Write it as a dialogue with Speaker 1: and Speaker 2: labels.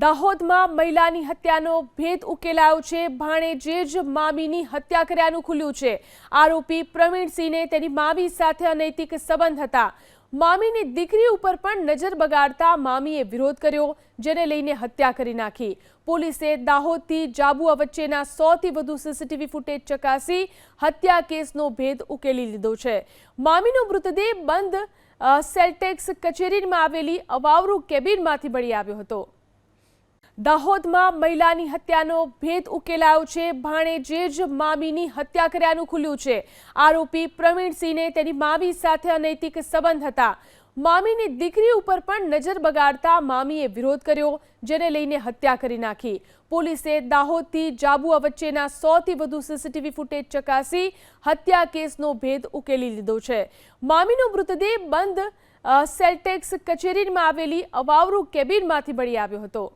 Speaker 1: દાહોદમાં મહિલાની હત્યાનો ભેદ ઉકેલાયો છે. ભાણેજે જ મામીની હત્યા કર્યાનું ખુલ્યું છે. આરોપી પ્રવીણસિંહને તેની મામી સાથે અનૈતિક સંબંધ હતા. મામીની દીકરી ઉપર પણ નજર બગાડતા મામીએ વિરોધ કર્યો, જેને લઈને હત્યા કરી નાખી. પોલીસે દાહોદથી જાબુઆ વચ્ચેના સોથી વધુ સીસીટીવી ફૂટેજ ચકાસી હત્યા કેસનો ભેદ ઉકેલી લીધો છે. મામીનો મૃતદેહ બંધ સેલટેક્સ કચેરીમાં આવેલી અવાવરૂ કેબિનમાંથી મળી આવ્યો હતો. દાહોદમાં મહિલાની હત્યાનો ભેદ ઉકેલાયો છે. ભાણેજે જ મામીની હત્યા કર્યાનું ખુલ્યું છે. આરોપી પ્રવીણસિંહને તેની મામી સાથે અનૈતિક સંબંધ હતા. મામીની દીકરી ઉપર પણ નજર બગાડતા મામીએ વિરોધ કર્યો, જેને લઈને હત્યા કરી નાખી. પોલીસે દાહોદથી જાબુઆ વચ્ચેના સોથી વધુ સીસીટીવી ફૂટેજ ચકાસી હત્યા કેસનો ભેદ ઉકેલી લીધો છે. મામીનો મૃતદેહ બંધ સેલટેક્સ કચેરીમાં આવેલી અવાવરૂ કેબિનમાંથી મળી આવ્યો હતો.